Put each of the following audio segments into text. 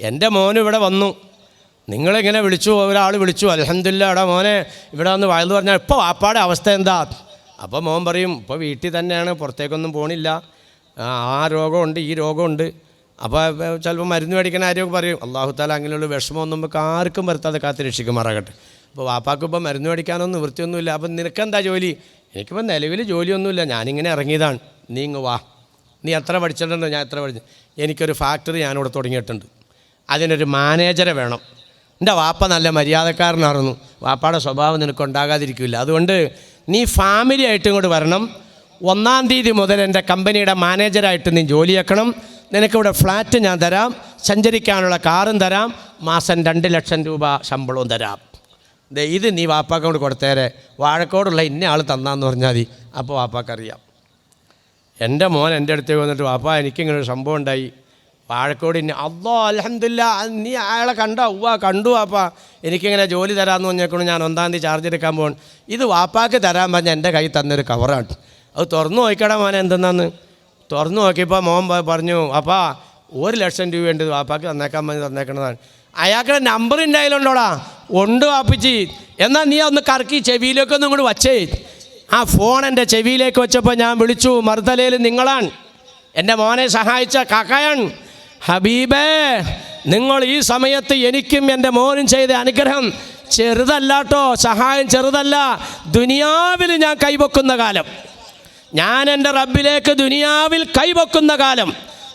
എന്റെ മോൻ ഇവിടെ വന്നു. നിങ്ങളിങ്ങനെ വിളിച്ചു ഒരാൾ വിളിച്ചു. അലഹമില്ല എടാ മോനെ ഇവിടെ വന്ന് വയലു പറഞ്ഞാൽ ഇപ്പോൾ വാപ്പാടെ അവസ്ഥ എന്താ? അപ്പോൾ മോൻ പറയും ഇപ്പോൾ വീട്ടിൽ തന്നെയാണ് പുറത്തേക്കൊന്നും പോണില്ല. ആ, രോഗമുണ്ട് ഈ രോഗമുണ്ട്. അപ്പോൾ ചിലപ്പോൾ മരുന്ന് മേടിക്കുന്ന ആരെയൊക്കെ പറയും. അള്ളാഹു താല അങ്ങനെയുള്ള വിഷമമൊന്നും നമുക്ക് ആർക്കും വരുത്താതെ കാത്ത് രക്ഷിക്കുമാറാകട്ടെ. അപ്പോൾ വാപ്പാക്ക് ഇപ്പോൾ മരുന്ന് മേടിക്കാനൊന്നും വൃത്തിയൊന്നുമില്ല അപ്പം നിനക്കെന്താ ജോലി? എനിക്കിപ്പോൾ നിലവിൽ ജോലിയൊന്നുമില്ല. ഞാനിങ്ങനെ ഇറങ്ങിയതാണ്. നീ ഇങ്ങ് വാ. നീ എത്ര പഠിച്ചിട്ടുണ്ടോ? ഞാൻ എത്ര പഠിച്ചു. എനിക്കൊരു ഫാക്ടറി ഞാനിവിടെ തുടങ്ങിയിട്ടുണ്ട്. അതിനൊരു മാനേജറെ വേണം. എന്റെ വാപ്പ നല്ല മര്യാദക്കാരനായിരുന്നു വാപ്പയുടെ സ്വഭാവം നിനക്ക് ഉണ്ടാകാതിരിക്കില്ല അതുകൊണ്ട് നീ ഫാമിലി ആയിട്ട് ഇങ്ങോട്ട് വരണം. ഒന്നാം തീയതി മുതൽ എന്റെ കമ്പനിയുടെ മാനേജരായിട്ട് നീ ജോലിയാക്കണം നിനക്കിവിടെ ഫ്ലാറ്റ് ഞാൻ തരാം. സഞ്ചരിക്കാനുള്ള കാറും തരാം. മാസം രണ്ട് ലക്ഷം രൂപ ശമ്പളവും തരാം. ദേ ഇത് നീ വാപ്പാക്കോട് കൊടുത്തേരെ. വാഴക്കോടുള്ള ഇന്ന ആൾ തന്നാന്ന് പറഞ്ഞാൽ മതി. അപ്പോൾ വാപ്പാക്കറിയാം. എന്റെ മോൻ എന്റെ അടുത്തേക്ക് വന്നിട്ട് വാപ്പ എനിക്കിങ്ങനെ ഒരു സംഭവം ഉണ്ടായി. വാഴക്കോട് ഇന്ന അല്ലോ അലഹമില്ല നീ അയാളെ കണ്ട? ഉവ്വ കണ്ടു വാപ്പാ എനിക്കിങ്ങനെ ജോലി തരാമെന്ന് പറഞ്ഞേക്കണു. ഞാൻ ഒന്നാം തീയതി ചാർജ് എടുക്കാൻ പോകണം ഇത് വാപ്പാക്ക് തരാൻ പറഞ്ഞ എന്റെ കയ്യിൽ തന്നൊരു കവറാണ്. അത് തുറന്നു നോക്കിക്കടാ മോനെ എന്തെന്നാന്ന്? തുറന്നു നോക്കിയപ്പോൾ മോൻ പറഞ്ഞു അപ്പാ ഒരു ലക്ഷം രൂപ ഉണ്ട് വാപ്പാക്ക് തന്നേക്കാൻ പറഞ്ഞ് തന്നേക്കണതാണ്. അയാൾക്കുടെ നമ്പർ ഉണ്ടായാലുണ്ടോടാ ഉണ്ട് വാപ്പിച്ചി. എന്നാൽ നീ ഒന്ന് കറക്കി ചെവിയിലേക്ക് ഒന്നും ഇങ്ങോട്ട് വച്ചേ. ആ ഫോൺ എന്റെ ചെവിയിലേക്ക് വെച്ചപ്പോൾ ഞാൻ വിളിച്ചു മറുതലയിൽ നിങ്ങളാണ്. എന്റെ മോനെ സഹായിച്ച കാക്കയാണ്. ഹബീബേ നിങ്ങൾ ഈ സമയത്ത് എനിക്കും എന്റെ മോനും ചെയ്ത അനുഗ്രഹം ചെറുതല്ലാട്ടോ സഹായം ചെറുതല്ല. ദുനിയാവിൽ ഞാൻ കൈവക്കുന്ന കാലം. ഞാൻ എന്റെ റബ്ബിലേക്ക് ദുനിയാവിൽ കൈവക്കുന്ന കാലം.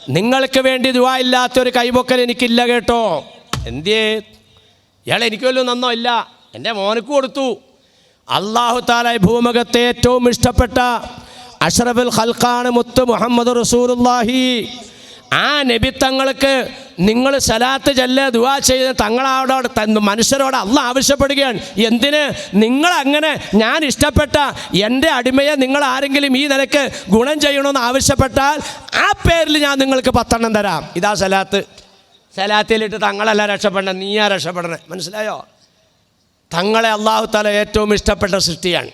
നിങ്ങൾക്ക് വേണ്ടി ദുവാ ഇല്ലാത്തൊരു കൈവക്കൽ എനിക്കില്ല കേട്ടോ. എന്തേ ഇയാൾ എനിക്ക് വല്ലതും നന്നോ ഇല്ല. എന്റെ മോനക്ക് കൊടുത്തു. അള്ളാഹു താല ഈ ഭൂമുഖത്തെ ഏറ്റവും ഇഷ്ടപ്പെട്ട അഷ്റഫുൽ ഖൽഖാണ് മുത്ത് മുഹമ്മദ് റസൂലുള്ളാഹി. ആ നബിത്തങ്ങൾക്ക് നിങ്ങൾ സലാത്ത് ചെല്ല ദുവാ ചെയ്ത് തങ്ങളോട് മനുഷ്യരോട് അല്ല ആവശ്യപ്പെടുകയാണ്. എന്തിന്? നിങ്ങൾ അങ്ങനെ ഞാൻ ഇഷ്ടപ്പെട്ട എന്റെ അടിമയെ നിങ്ങൾ ആരെങ്കിലും ഈ നിലയ്ക്ക് ഗുണം ചെയ്യണമെന്ന് ആവശ്യപ്പെട്ടാൽ ആ പേരിൽ ഞാൻ നിങ്ങൾക്ക് പത്തെണ്ണം തരാം. ഇതാ സലാത്ത്. സലാത്തിലിട്ട് തങ്ങളല്ല രക്ഷപ്പെടണം? നീയാ രക്ഷപ്പെടണേ. മനസ്സിലായോ? തങ്ങളെ അള്ളാഹു തല ഏറ്റവും ഇഷ്ടപ്പെട്ട സൃഷ്ടിയാണ്.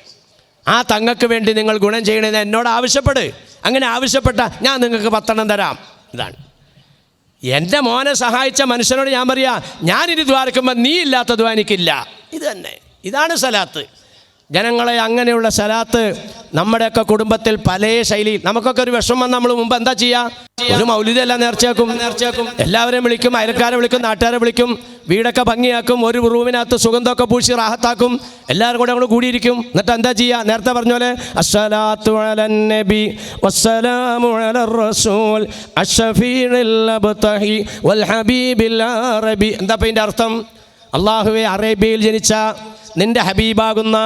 ആ തങ്ങൾക്ക് വേണ്ടി നിങ്ങൾ ഗുണം ചെയ്യണമെന്ന് എന്നോട് ആവശ്യപ്പെട്. അങ്ങനെ ആവശ്യപ്പെട്ട ഞാൻ നിങ്ങൾക്ക് പത്തെണ്ണം തരാം. ഇതാണ്. എന്റെ മോനെ സഹായിച്ച മനുഷ്യനോട് ഞാൻ പറയാ ഞാനിത് ദ്വാരക്കുമ്പോൾ നീ ഇല്ലാത്ത ദ്വാ എനിക്കില്ല. ഇത് തന്നെ. ഇതാണ് സലാത്ത്. ജനങ്ങളെ അങ്ങനെയുള്ള സലാത്ത് നമ്മുടെയൊക്കെ കുടുംബത്തിൽ പല ശൈലി നമുക്കൊക്കെ ഒരു വിഷമം വന്ന് നമ്മൾ മുമ്പ് എന്താ ചെയ്യാ? ഒരു മൗലിതല്ല നേർച്ചയാക്കും. നേർച്ചയാക്കും എല്ലാവരെയും വിളിക്കും അയൽക്കാരെ വിളിക്കും നാട്ടുകാരെ വിളിക്കും വീടൊക്കെ ഭംഗിയാക്കും ഒരു റൂമിനകത്ത് സുഗന്ധമൊക്കെ പൂശി റാഹത്താക്കും എല്ലാവരും കൂടെ അങ്ങോട്ട് കൂടിയിരിക്കും. എന്നിട്ട് എന്താ ചെയ്യാ? നേരത്തെ പറഞ്ഞ പോലെ അസ്സലാത്തു വസ്സലാമു അലർ റസൂൽ വൽ ഹബീബിൽ എന്താ ഇതിന്റെ അർത്ഥം? അള്ളാഹുവെ അറേബ്യയിൽ ജനിച്ച നിന്റെ ഹബീബാകുന്ന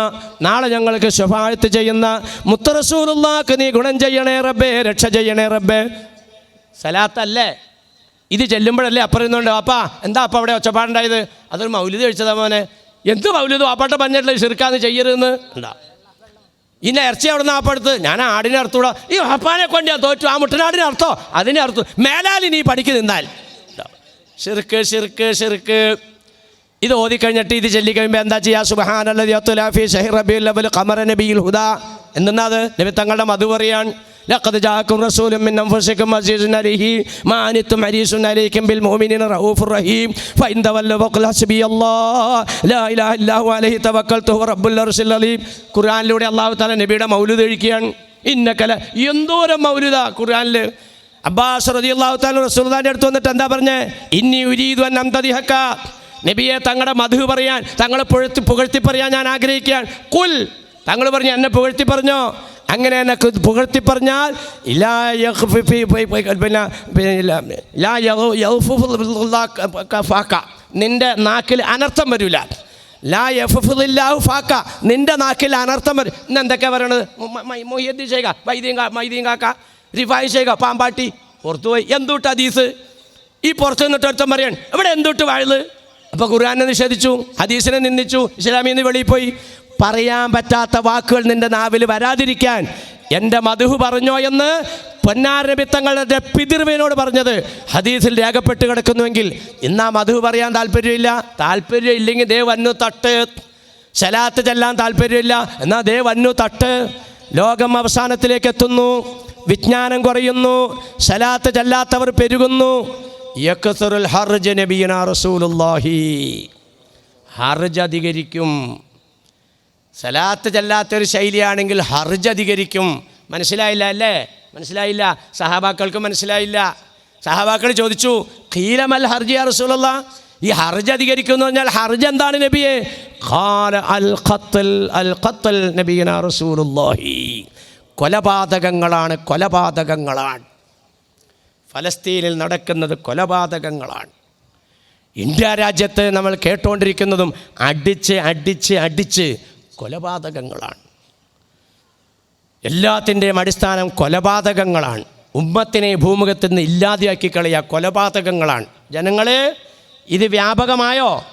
നാളെ ഞങ്ങൾക്ക് ശുഭായത്ത് ചെയ്യുന്ന മുത്തറസൂറുള്ളാക്ക് നീ ഗുണം ചെയ്യണേ റബ്ബേ രക്ഷ ചെയ്യണേ റബ്ബേ. സലാത്തല്ലേ? ഇത് ചെല്ലുമ്പോഴല്ലേ അപ്പറയുന്നുണ്ട് അപ്പാ എന്താ അപ്പ അവിടെ ഒച്ചപ്പാടുണ്ടായത്? അതൊരു മൗലിത കഴിച്ചതാ മോനെ. എന്ത് മൗലിത് ആപ്പാട്ട് പറഞ്ഞിട്ടില്ല ഷിർക്കാന്ന് ചെയ്യരുതെന്ന്? ഉണ്ടാ ഇന്ന ഇറച്ചി അവിടെ നിന്ന് ഞാൻ ആടിനെ അർത്ഥൂടാ ഈ അപ്പാനെ കൊണ്ട് ഞാൻ തോറ്റു ആ മുട്ടനാടിനെ അർത്ഥോ അതിനെ അർത്തു മേലാലി നീ പഠിക്ക് നിന്നാൽ. ഷിർക്ക് ഷിർക്ക് ഷിർക്ക് ഇത് ഓതിക്കഴിഞ്ഞിട്ട് ഇത് ചൊല്ലിക്കഴിയുമ്പോൾ എന്താ ചെയ്യുക സുബഹാനല്ലി ഷഹിർ റബിയുൽ അവൽ ഖമറ നബിയിൽ ഹുദ എന്തെന്നാ അത് നബി തങ്ങളുടെ മധു പറയാൻ لقد جاءكم رسول من انفسكم عزيز عليه ما عنتم حريص عليكم بالمؤمنين رؤوف رحيم فان تولوا فقل حسبي الله لا اله الا هو عليه توكلت هو رب العرش العظيم ഖുർആനിലൂടെ അള്ളാഹു താല നബിയുടെ മൗലൂദ് കഴിക്കുകയാണ് ഇന്നക്കല എന്തോരം മൗലൂദ ഖുർആനിൽ അബ്ബാസ് റതി അള്ളാഹു താല റസൂൽദാൻ്റെ അടുത്ത് വന്നിട്ട് എന്താ പറഞ്ഞേ ഇന്നി ഉരീദു അൻ അംതദിഹക്ക നബിയെ തങ്ങളുടെ മധു പറയാൻ തങ്ങളെ പുഴത്തി പുകഴ്ത്തി പറയാൻ ഞാൻ ആഗ്രഹിക്കുകയാണ്. കുൽ. തങ്ങൾ പറഞ്ഞു എന്നെ പുകഴ്ത്തി പറഞ്ഞോ? അങ്ങനെ എന്നെ പുകഴ്ത്തി പറഞ്ഞാൽ പിന്നെ. നിന്റെ നാക്കിൽ അനർത്ഥം വരില്ല ലാ യഫുല്ലാഹു ഫാക്ക. നിന്റെ നാക്കിൽ അനർത്ഥം വരും ഇന്ന് എന്തൊക്കെയാ പറയണത്? മൊയ്യദ്ദീൻ ഷേഖ വൈദ്യം മൈദീൻ കാക്ക റിഫായി ഷേഖ പാമ്പാട്ടി പുറത്തുപോയി. എന്തുട്ട് അതീസ് ഈ പുറത്തു നിന്നിട്ട് ഒരുത്തം പറയാണ് ഇവിടെ എന്തുട്ട് വാഴുത് അപ്പോൾ ഖുർആാനെ നിഷേധിച്ചു ഹദീസിനെ നിന്ദിച്ചു ഇസ്ലാമിൽ നിന്ന് വെളിയിൽ പോയി. പറയാൻ പറ്റാത്ത വാക്കുകൾ നിന്റെ നാവിൽ വരാതിരിക്കാൻ എന്റെ മധുഹു പറഞ്ഞോ എന്ന് പൊന്നാരബിത്തങ്ങളുടെ പിതിർവിനോട് പറഞ്ഞത്. ഹദീസിൽ രേഖപ്പെട്ട് കിടക്കുന്നുവെങ്കിൽ ഇന്ന് ആ മധു പറയാൻ താല്പര്യമില്ല. താല്പര്യം ഇല്ലെങ്കിൽ ദേ വന്നു തട്ട്. ശലാത്ത് ചെല്ലാൻ താല്പര്യമില്ല. എന്നാൽ ദേ വന്നു തട്ട്. ലോകം അവസാനത്തിലേക്ക് എത്തുന്നു. വിജ്ഞാനം കുറയുന്നു. ശലാത്ത് ചെല്ലാത്തവർ പെരുകുന്നു. യക്സറുൽ ഹർജ അധികരിക്കും. സലാത്ത് ചെല്ലാത്തൊരു ശൈലിയാണെങ്കിൽ ഹർജ് അധികരിക്കും. മനസ്സിലായില്ല അല്ലേ? മനസ്സിലായില്ല. സഹാബാക്കൾക്ക് മനസ്സിലായില്ല. സഹാബാക്കൾ ചോദിച്ചു ഖീലമൽ ഹർജി റസൂലുള്ള? ഈ ഹർജ് അധികരിക്കും എന്ന് പറഞ്ഞാൽ ഹർജ് എന്താണ് നബിയെ? അൽ അൽ റസൂലുള്ളാഹി. കൊലപാതകങ്ങളാണ് കൊലപാതകങ്ങളാണ്. ഫലസ്തീനിൽ നടക്കുന്നത് കൊലപാതകങ്ങളാണ്. ഇന്ത്യ രാജ്യത്ത് നമ്മൾ കേട്ടുകൊണ്ടിരിക്കുന്നതും അടിച്ച് അടിച്ച് അടിച്ച് കൊലപാതകങ്ങളാണ്. എല്ലാത്തിന്റെയും അടിസ്ഥാനം കൊലപാതകങ്ങളാണ്. ഉമ്മത്തിനെ ഭൂമുഖത്ത് നിന്ന് ഇല്ലാതെയാക്കി കളയുക കൊലപാതകങ്ങളാണ്. ജനങ്ങൾ ഇത് വ്യാപകമായോ?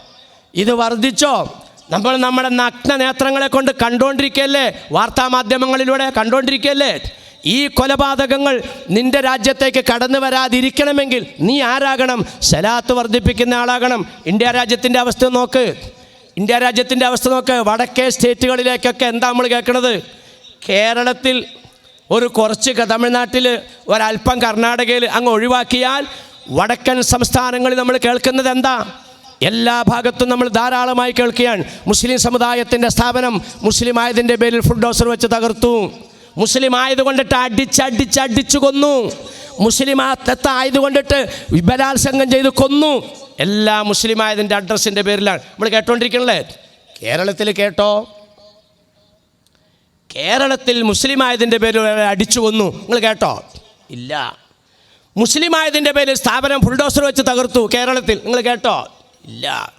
ഇത് വർദ്ധിച്ചോ? നമ്മൾ നമ്മുടെ നഗ്ന നേത്രങ്ങളെ കൊണ്ട് കണ്ടുകൊണ്ടിരിക്കുകയല്ലേ വാർത്താമാധ്യമങ്ങളിലൂടെ കണ്ടുകൊണ്ടിരിക്കുകയല്ലേ ഈ കൊലപാതകങ്ങൾ നിന്റെ രാജ്യത്തേക്ക് കടന്നു വരാതിരിക്കണമെങ്കിൽ നീ ആരാകണം? സലാത്ത് വർദ്ധിപ്പിക്കുന്ന ആളാകണം. ഇന്ത്യ രാജ്യത്തിന്റെ അവസ്ഥ നോക്ക്. ഇന്ത്യ രാജ്യത്തിന്റെ അവസ്ഥ നോക്ക്. വടക്കേ സ്റ്റേറ്റുകളിലേക്കൊക്കെ എന്താ നമ്മൾ കേൾക്കണത്? കേരളത്തിൽ ഒരു കുറച്ച് തമിഴ്നാട്ടിൽ ഒരല്പം കർണാടകയിൽ അങ്ങ് ഒഴിവാക്കിയാൽ വടക്കൻ സംസ്ഥാനങ്ങളിൽ നമ്മൾ കേൾക്കുന്നത് എന്താ? എല്ലാ ഭാഗത്തും നമ്മൾ ധാരാളമായി കേൾക്കുകയാണ്. മുസ്ലിം സമുദായത്തിന്റെ സ്ഥാപനം മുസ്ലിം ആയതിന്റെ പേരിൽ ഫുഡ് ഹൗസർ വെച്ച് തകർത്തു. മുസ്ലിം ആയതുകൊണ്ടിട്ട് അടിച്ച് അടിച്ച് അടിച്ചു കൊന്നു. മുസ്ലിം ആയതുകൊണ്ടിട്ട് ബലാത്സംഗം ചെയ്ത് കൊന്നു. എല്ലാ മുസ്ലിം ആയതിന്റെ അഡ്രസ്സിന്റെ പേരിലാണ്. നമ്മൾ കേട്ടോണ്ടിരിക്കണല്ലേ? കേരളത്തിൽ കേട്ടോ? കേരളത്തിൽ മുസ്ലിം ആയതിന്റെ പേരിൽ അടിച്ചു കൊന്നു. നിങ്ങൾ കേട്ടോ? ഇല്ല. മുസ്ലിം ആയതിന്റെ പേരിൽ സ്ഥാപനം ബുൾഡോസർ വെച്ച് തകർത്തു കേരളത്തിൽ. നിങ്ങൾ കേട്ടോ? ഇല്ല.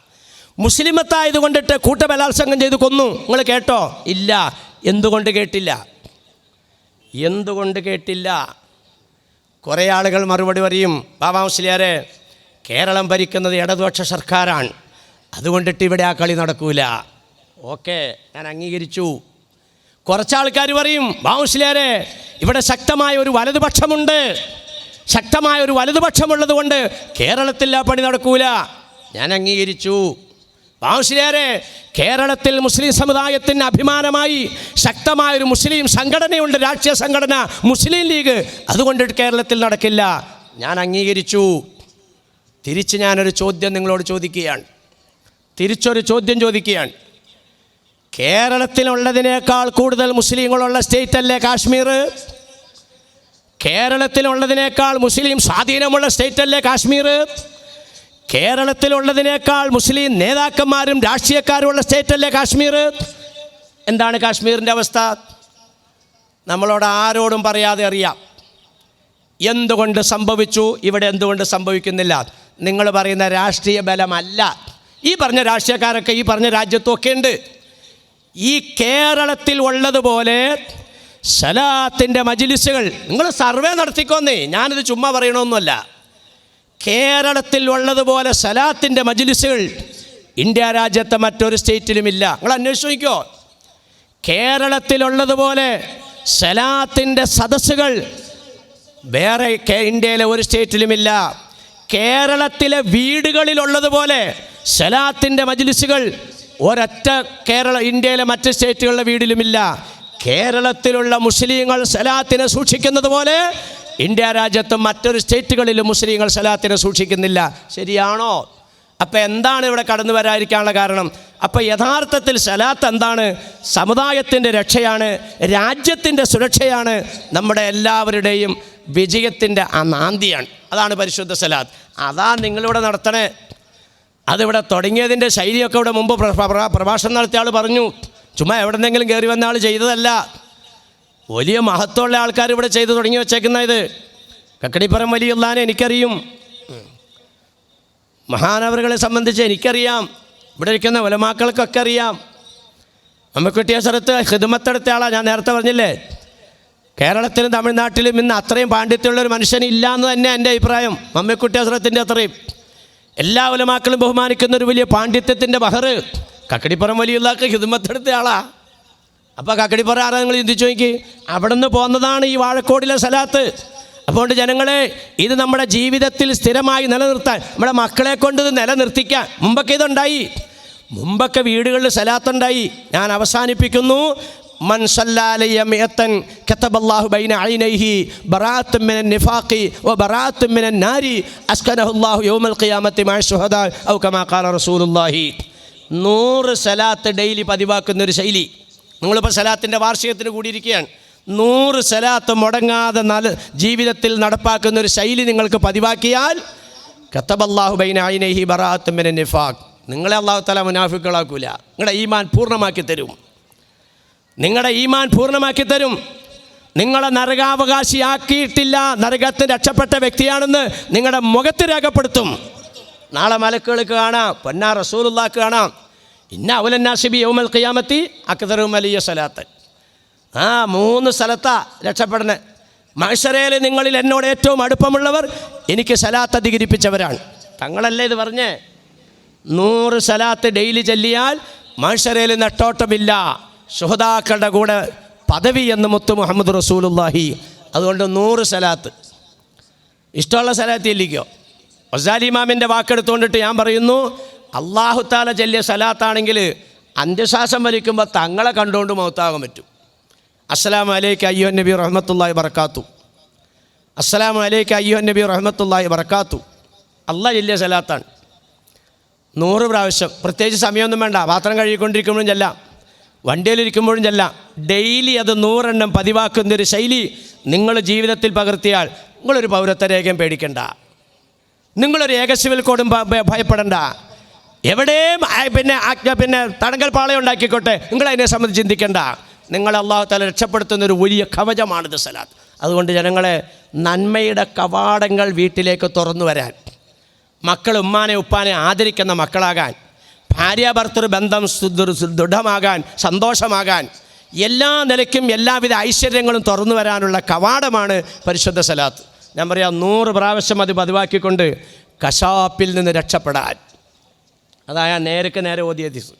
മുസ്ലിമത്തായത് കൊണ്ടിട്ട് കൂട്ടബലാത്സംഗം ചെയ്ത് കൊന്നു. നിങ്ങൾ കേട്ടോ? ഇല്ല. എന്തുകൊണ്ട് കേട്ടില്ല? എന്തുകൊണ്ട് കേട്ടില്ല? കുറേ ആളുകൾ മറുപടി പറയും ബാബാ മുസ്ലിയാരെ കേരളം ഭരിക്കുന്നത് ഇടതുപക്ഷ സർക്കാരാണ്. അതുകൊണ്ടിട്ട് ഇവിടെ ആ കളി നടക്കൂല. ഓക്കെ ഞാൻ അംഗീകരിച്ചു. കുറച്ചാൾക്കാർ പറയും ബാമുസ്ലിയാരെ ഇവിടെ ശക്തമായ ഒരു വലതുപക്ഷമുണ്ട്. ശക്തമായ ഒരു വലതുപക്ഷമുള്ളത് കൊണ്ട് കേരളത്തിൽ ആ പണി നടക്കൂല. ഞാൻ അംഗീകരിച്ചു. ബാമുസ്ലിയാരെ കേരളത്തിൽ മുസ്ലിം സമുദായത്തിന് അഭിമാനമായി ശക്തമായ ഒരു മുസ്ലിം സംഘടനയുണ്ട് രാഷ്ട്രീയ സംഘടന മുസ്ലിം ലീഗ്. അതുകൊണ്ട് കേരളത്തിൽ നടക്കില്ല. ഞാൻ അംഗീകരിച്ചു. തിരിച്ച് ഞാനൊരു ചോദ്യം നിങ്ങളോട് ചോദിക്കുകയാണ്. തിരിച്ചൊരു ചോദ്യം ചോദിക്കുകയാണ്. കേരളത്തിലുള്ളതിനേക്കാൾ കൂടുതൽ മുസ്ലിങ്ങളുള്ള സ്റ്റേറ്റ് അല്ലേ കാശ്മീർ? കേരളത്തിലുള്ളതിനേക്കാൾ മുസ്ലിം സ്വാധീനമുള്ള സ്റ്റേറ്റ് അല്ലേ കാശ്മീർ? കേരളത്തിലുള്ളതിനേക്കാൾ മുസ്ലിം നേതാക്കന്മാരും രാഷ്ട്രീയക്കാരുമുള്ള സ്റ്റേറ്റ് അല്ലേ കാശ്മീർ? എന്താണ് കാശ്മീരിന്റെ അവസ്ഥ? നമ്മളോട് ആരോടും പറയാതെ അറിയാം. എന്തുകൊണ്ട് സംഭവിച്ചു? ഇവിടെ എന്തുകൊണ്ട് സംഭവിക്കുന്നില്ല? നിങ്ങൾ പറയുന്ന രാഷ്ട്രീയ ബലമല്ല. ഈ പറഞ്ഞ രാഷ്ട്രീയക്കാരൊക്കെ ഈ പറഞ്ഞ രാജ്യത്തൊക്കെ ഉണ്ട്. ഈ കേരളത്തിൽ ഉള്ളതുപോലെ സലാത്തിന്റെ മജിലിസുകൾ നിങ്ങൾ സർവേ നടത്തിക്കോന്നേ. ഞാനിത് ചുമ്മാ പറയണമെന്നല്ല കേരളത്തിൽ ഉള്ളതുപോലെ സലാത്തിന്റെ മജിലിസുകൾ ഇന്ത്യ രാജ്യത്തെ മറ്റൊരു സ്റ്റേറ്റിലുമില്ല. നിങ്ങൾ അന്വേഷിച്ച് നോക്കിയോ കേരളത്തിലുള്ളതുപോലെ സലാത്തിന്റെ സദസ്സുകൾ വേറെ ഇന്ത്യയിലെ ഒരു സ്റ്റേറ്റിലുമില്ല. കേരളത്തിലെ വീടുകളിലുള്ളതുപോലെ സലാത്തിന്റെ മജിലിസുകൾ ഒരൊറ്റ കേരള ഇന്ത്യയിലെ മറ്റ് സ്റ്റേറ്റുകളുടെ വീടിലുമില്ല. കേരളത്തിലുള്ള മുസ്ലിങ്ങൾ സലാത്തിനെ സൂക്ഷിക്കുന്നത് പോലെ ഇന്ത്യ രാജ്യത്തും മറ്റൊരു സ്റ്റേറ്റുകളിലും മുസ്ലിങ്ങൾ സലാത്തിനെ സൂക്ഷിക്കുന്നില്ല. ശരിയാണോ? അപ്പോൾ എന്താണ് ഇവിടെ കടന്നു വരാതിരിക്കാനുള്ള കാരണം? അപ്പോൾ യഥാർത്ഥത്തിൽ സലാത്ത് എന്താണ്? സമുദായത്തിന്റെ രക്ഷയാണ് രാജ്യത്തിന്റെ സുരക്ഷയാണ് നമ്മുടെ എല്ലാവരുടെയും വിജയത്തിന്റെ ആ നാന്തിയാണ്. അതാണ് പരിശുദ്ധ സലാത്ത്. അതാ നിങ്ങളിവിടെ നടത്തണേ. അതിവിടെ തുടങ്ങിയതിന്റെ ശൈലിയൊക്കെ ഇവിടെ മുമ്പ് പ്ര- പ്ര- പ്രഭാഷണം നടത്തിയ ആൾ പറഞ്ഞു ചുമ്മാ എവിടെന്നെങ്കിലും കയറി വന്ന ആൾ ചെയ്തതല്ല. വലിയ മഹത്വമുള്ള ആൾക്കാർ ഇവിടെ ചെയ്തു തുടങ്ങി വെച്ചേക്കുന്ന ഇത്. കക്കടിപ്പുറം വലിയുള്ളാനെ എനിക്കറിയും. മഹാനവറുകളെ സംബന്ധിച്ച് എനിക്കറിയാം. ഇവിടെ ഇരിക്കുന്ന ഒലമാക്കൾക്കൊക്കെ അറിയാം. അമ്മക്കുട്ടിയ സ്ഥലത്ത് ഹിദമത്തെടുത്ത ആളാണ് ഞാൻ നേരത്തെ പറഞ്ഞില്ലേ? കേരളത്തിലും തമിഴ്നാട്ടിലും ഇന്ന് അത്രയും പാണ്ഡിത്യമുള്ള ഒരു മനുഷ്യൻ ഇല്ല എന്ന് തന്നെ എന്റെ അഭിപ്രായം. മമ്മിക്കുട്ടി അസുരത്തിന്റെ അത്രയും. എല്ലാ ഉലമാക്കളും ബഹുമാനിക്കുന്ന ഒരു വലിയ പാണ്ഡിത്യത്തിന്റെ ബഹറ്. കക്കടിപ്പുറം വലിയുള്ളാക്ക് ഹിദമത്തെടുത്ത ആളാ. അപ്പോൾ കക്കടിപ്പറ ആരാ നിങ്ങൾ ചിന്തിച്ചു നോക്കി? അവിടെ നിന്ന് പോകുന്നതാണ് ഈ വാഴക്കോടിലെ സ്ഥലത്ത് അതുകൊണ്ട് ജനങ്ങളെ ഇത് നമ്മുടെ ജീവിതത്തിൽ സ്ഥിരമായി നിലനിർത്താൻ നമ്മുടെ മക്കളെ കൊണ്ട് ഇത് നിലനിർത്തിക്കാൻ മുമ്പൊക്കെ ഇതുണ്ടായി. മുമ്പൊക്കെ വീടുകളിൽ സലാത്തുണ്ടായി. ഞാൻ അവസാനിപ്പിക്കുന്നു. നൂറ് സലാത്ത് ഡെയിലി പതിവാക്കുന്ന ഒരു ശൈലി. നിങ്ങളിപ്പോൾ സലാത്തിന്റെ വാർഷികത്തിന് കൂടിയിരിക്കുകയാണ്. നൂറ് സലാത്ത് മുടങ്ങാതെ നല്ല ജീവിതത്തിൽ നടപ്പാക്കുന്ന ഒരു ശൈലി നിങ്ങൾക്ക് പതിവാക്കിയാൽ കത്തബല്ലാഹു ബൈന ഐനഹി ബറാത്തും മിന നിഫാഖ്. നിങ്ങളെ അള്ളാഹു തല മുനാഫിക്കളാക്കൂല നിങ്ങളുടെ ഈമാൻ പൂർണമാക്കി തരും. നിങ്ങളുടെ ഈമാൻ പൂർണമാക്കി തരും. നിങ്ങളെ നരകാവകാശിയാക്കിയിട്ടില്ല നരകത്തിന് രക്ഷപ്പെട്ട വ്യക്തിയാണെന്ന് നിങ്ങളുടെ മുഖത്ത് രേഖപ്പെടുത്തും. നാളെ മലക്കുകൾക്ക് കാണാം പൊന്നാ റസൂലുള്ളാക്ക് കാണാം. ഇന്ന യൗമൽ ഖിയാമത്തി അക്തറും വലിയ സലാത്ത് ആ മൂന്ന് സ്ഥലത്താ രക്ഷപ്പെടണേ. മത്സരയിൽ നിങ്ങളിൽ എന്നോട് ഏറ്റവും അടുപ്പമുള്ളവർ എനിക്ക് സലാത്ത് അധികരിപ്പിച്ചവരാണ്. തങ്ങളല്ലേ ഇത് പറഞ്ഞേ? നൂറ് സലാത്ത് ഡെയിലി ചെല്ലിയാൽ മത്സരയിൽ നെട്ടോട്ടമില്ല. സുഹതാക്കളുടെ കൂടെ പദവി എന്ന് മുത്തു മുഹമ്മദ് റസൂലുല്ലാഹി അതുകൊണ്ട് നൂറ് സലാത്ത്. ഇഷ്ടമുള്ള സലാത്ത് ചെല്ലിക്കോ? ഒസാലിമാമിന്റെ വാക്കെടുത്തുകൊണ്ടിട്ട് ഞാൻ പറയുന്നു അള്ളാഹു താല ചെല്ലിയ സലാത്താണെങ്കിൽ അന്ത്യശ്വാസം വലിക്കുമ്പോൾ തങ്ങളെ കണ്ടുകൊണ്ട് മൗത്താകാൻ പറ്റും. അസ്സലാം അലൈക്ക് അയ്യോ നബി റഹ്മത്തുള്ളാഹി ബർക്കാത്തു അസ്സലാം അലൈക്ക് അയ്യോ നബി റഹ്മത്തുള്ളാഹി ബർക്കാത്തു അള്ളാഹ് ചെല്ലിയ സലാത്താണ്. നൂറ് പ്രാവശ്യം പ്രത്യേകിച്ച് സമയമൊന്നും വേണ്ട. പാത്രം കഴുകിക്കൊണ്ടിരിക്കുമ്പോഴും ചെല്ലാം. വണ്ടിയിലിരിക്കുമ്പോഴും ചെല്ലാം. ഡെയിലി അത് നൂറെണ്ണം പതിവാക്കുന്നൊരു ശൈലി നിങ്ങൾ ജീവിതത്തിൽ പകർത്തിയാൽ നിങ്ങളൊരു പൗരത്വ രേഖയും പേടിക്കണ്ട. നിങ്ങളൊരു ഏകസിവിൽ കോഡും ഭ- ഭ- ഭയപ്പെടണ്ട. എവിടെയും പിന്നെ പിന്നെ തടങ്കൽ പാളയം ഉണ്ടാക്കിക്കോട്ടെ. നിങ്ങൾ അതിനെ സംബന്ധിച്ച് ചിന്തിക്കേണ്ട. നിങ്ങൾ അള്ളാഹു രക്ഷപ്പെടുത്തുന്ന ഒരു വലിയ കവചമാണിത് സലാത്ത്. അതുകൊണ്ട് ജനങ്ങളെ നന്മയുടെ കവാടങ്ങൾ വീട്ടിലേക്ക് തുറന്നു വരാൻ മക്കൾ ഉമ്മാനെ ഉപ്പാനെ ആദരിക്കുന്ന മക്കളാകാൻ ഭാര്യ ഭർത്തൃ ബന്ധം ദൃഢമാകാൻ സന്തോഷമാകാൻ എല്ലാ നിലയ്ക്കും എല്ലാവിധ ഐശ്വര്യങ്ങളും തുറന്നു വരാനുള്ള കവാടമാണ് പരിശുദ്ധ സലാത്ത്. ഞാൻ പറയാം നൂറ് പ്രാവശ്യം അത് പതിവാക്കിക്കൊണ്ട് കശാപ്പിൽ നിന്ന് രക്ഷപ്പെടാൻ. അതായ നേരക്ക് നേരെ ഓതിയ ദിസ്.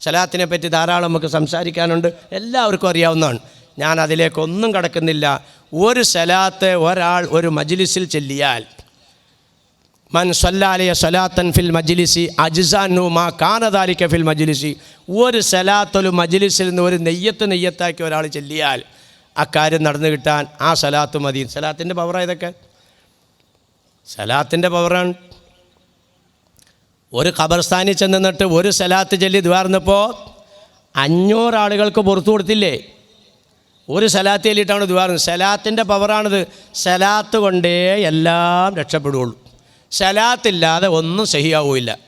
സലാത്തിനെ പറ്റി ധാരാളം നമുക്ക് സംസാരിക്കാനുണ്ട്. എല്ലാവർക്കും അറിയാവുന്നതാണ്. ഞാൻ അതിലേക്കൊന്നും കടക്കുന്നില്ല. ഒരു സലാത്ത് ഒരാൾ ഒരു മജ്ലിസിൽ ചെല്ലിയാൽ മൻ സല്ലാലിയ സലാത്തൻ ഫിൽ മജ്ലിസി അജ്സാനു മാ കാനദാലിക്ക ഫിൽ മജ്ലിസി. ഒരു സലാത്തൊരു മജ്ലിസിൽ നിന്ന് ഒരു നെയ്യത്ത് നെയ്യത്താക്കി ഒരാൾ ചെല്ലിയാൽ ആ കാര്യം നടന്നു കിട്ടാൻ ആ സലാത്ത് മതി. സലാത്തിന്റെ പവറാണ് ഇതൊക്കെ സലാത്തിന്റെ പവറാണ് ഒരു ഖബർസ്ഥാനിൽ ചെന്ന് നിന്നിട്ട് ഒരു സലാത്ത് ചൊല്ലി ദ്വാർന്നപ്പോൾ അഞ്ഞൂറ് ആളുകൾക്ക് പുറത്തു കൊടുത്തില്ലേ? ഒരു സലാത്ത് ചൊല്ലിയിട്ടാണ് ദ്വാർന്നത് സലാത്തിന്റെ പവറാണിത് സലാത്ത് കൊണ്ടേ എല്ലാം രക്ഷപ്പെടുകയുള്ളൂ. സലാത്തില്ലാതെ ഒന്നും സഹിയാവില്ല